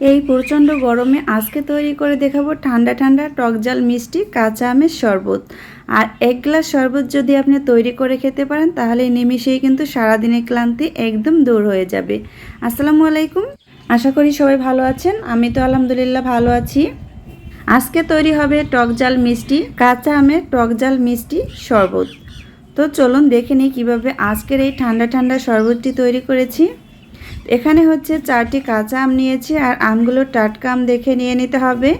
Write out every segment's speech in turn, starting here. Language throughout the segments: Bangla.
এই প্রচণ্ড গরমে আজকে তৈরি করে দেখাবো ঠান্ডা ঠান্ডা টক জাল মিষ্টি, কাঁচা আমের শরবত। আর এক গ্লাস শরবত যদি আপনি তৈরি করে খেতে পারেন, তাহলে নিমিশেই কিন্তু সারাদিনের ক্লান্তি একদম দূর হয়ে যাবে। আসসালামু আলাইকুম। আশা করি সবাই ভালো আছেন। আমি তো আলহামদুলিল্লাহ ভালো আছি। আজকে তৈরি হবে টক জাল মিষ্টি, কাঁচা আমের টক জাল মিষ্টি শরবত। তো চলুন দেখে নিই কীভাবে আজকের এই ঠান্ডা ঠান্ডা শরবতটি তৈরি করেছি। এখানে হচ্ছে চারটি কাঁচা আম নিয়েছি আর আমগুলো টাটকা আম দেখে নিয়ে নিতে হবে।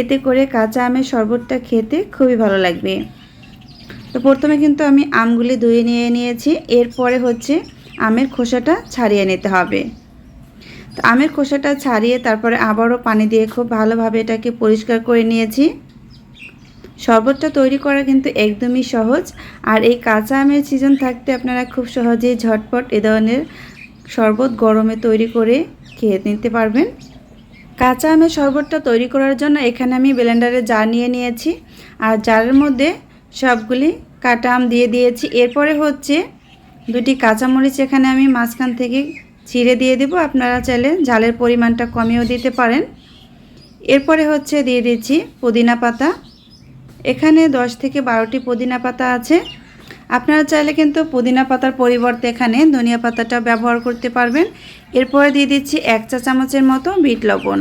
এতে করে কাঁচা আমের শরবতটা খেতে খুবই ভালো লাগবে। তো প্রথমে কিন্তু আমি আমগুলি ধুয়ে নিয়ে নিয়েছি। এরপরে হচ্ছে আমের খোসাটা ছাড়িয়ে নিতে হবে। তো আমের খোসাটা ছাড়িয়ে তারপরে আবারও পানি দিয়ে খুব ভালোভাবে এটাকে পরিষ্কার করে নিয়েছি। শরবতটা তৈরি করা কিন্তু একদমই সহজ। আর এই কাঁচা আমের সিজন থাকতে আপনারা খুব সহজেই ঝটপট এ ধরনের শরবত গরমে তৈরি করে খেয়ে নিতে পারবেন। কাঁচা আমের শরবতটা তৈরি করার জন্য এখানে আমি ব্লেন্ডারে জার নিয়ে নিয়েছি। আর জারের মধ্যে সবগুলি কাটা আম দিয়ে দিয়েছি। এরপরে হচ্ছে দুটি কাঁচামরিচ এখানে আমি মাঝখান থেকে ছিঁড়ে দিয়ে দেব। আপনারা চাইলে ঝালের পরিমাণটা কমিয়েও দিতে পারেন। এরপরে হচ্ছে দিয়ে দিচ্ছি পুদিনা পাতা। এখানে দশ থেকে বারোটি পুদিনা পাতা আছে। আপনারা চাইলে কিন্তু পুদিনা পাতার পরিবর্তে এখানে ধনিয়া পাতাটা ব্যবহার করতে পারবেন। এরপরে দিয়ে দিচ্ছি এক চা চামচের মতো বিট লবণ।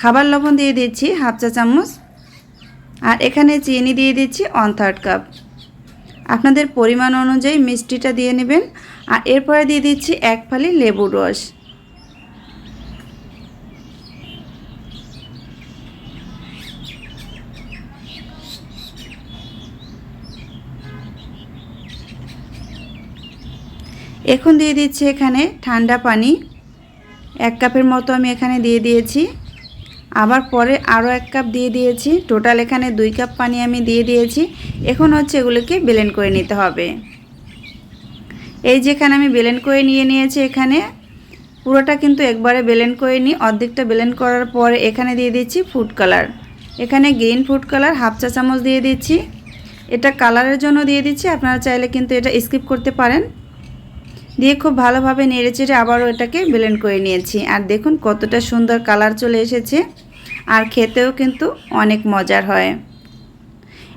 খাবার লবণ দিয়ে দিচ্ছি হাফ চা চামচ। আর এখানে চিনি দিয়ে দিচ্ছি ওয়ান থার্ড কাপ। আপনাদের পরিমাণ অনুযায়ী মিষ্টিটা দিয়ে নেবেন। আর এরপরে দিয়ে দিচ্ছি এক ফালি লেবুর রস। এখন দিয়ে দিচ্ছি এখানে ঠান্ডা পানি। এক কাপের মতো আমি এখানে দিয়ে দিয়েছি। আবার পরে আরও এক কাপ দিয়ে দিয়েছি। টোটাল এখানে দুই কাপ পানি আমি দিয়ে দিয়েছি। এখন হচ্ছে এগুলোকে ব্লেন্ড করে নিতে হবে। এই যেখানে আমি ব্লেন্ড করে নিয়ে নিয়েছি এখানে। পুরোটা কিন্তু একবারে ব্লেন্ড করে নিই। অর্ধেকটা ব্লেন্ড করার পরে এখানে দিয়ে দিচ্ছি ফুড কালার এখানে গ্রিন ফুড কালার হাফ চা চামচ দিয়ে দিচ্ছি। এটা কালারের জন্য দিয়ে দিচ্ছি। আপনারা চাইলে কিন্তু এটা স্কিপ করতে পারেন। দিয়ে খুব ভালোভাবে নেড়ে চেড়ে আবারও এটাকে ব্লেন্ড করে নিয়েছি। আর দেখুন কতটা সুন্দর কালার চলে এসেছে। আর খেতেও কিন্তু অনেক মজার হয়।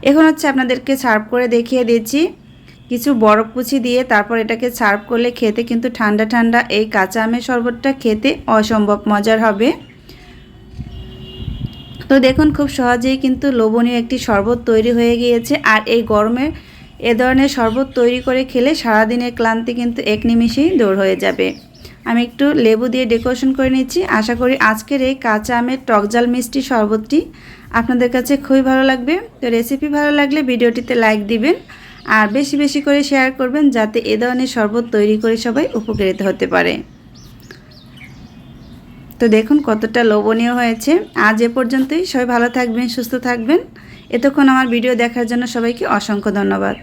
এখন হচ্ছে আপনাদেরকে সার্ভ করে দেখিয়ে দিচ্ছি। কিছু বরফ কুচি দিয়ে তারপর এটাকে সার্ভ করলে খেতে কিন্তু ঠান্ডা ঠান্ডা এই কাঁচা আমের শরবতটা খেতে অসম্ভব মজার হবে। তো দেখুন খুব সহজেই কিন্তু লোভনীয় একটি শরবত তৈরি হয়ে গিয়েছে। আর এই গরমের এ ধরনের শরবত তৈরি করে খেলে সারাদিনের ক্লান্তি কিন্তু এক নিমিষেই দূর হয়ে যাবে। আমি একটু লেবু দিয়ে ডেকোরেশন করে নিচ্ছি। আশা করি আজকের এই কাঁচা আমের টকজাল মিষ্টি শরবতটি আপনাদের কাছে খুবই ভালো লাগবে। তো রেসিপি ভালো লাগলে ভিডিওটিতে লাইক দিবেন আর বেশি বেশি করে শেয়ার করবেন যাতে এ ধরনের শরবত তৈরি করে সবাই উপকৃত হতে পারে। তো দেখুন কতটা লোভনীয় হয়েছে। আজ এ পর্যন্তই। সবাই ভালো থাকবেন, সুস্থ থাকবেন। এতক্ষণ আমার ভিডিও দেখার জন্য সবাইকে অসংখ্য ধন্যবাদ।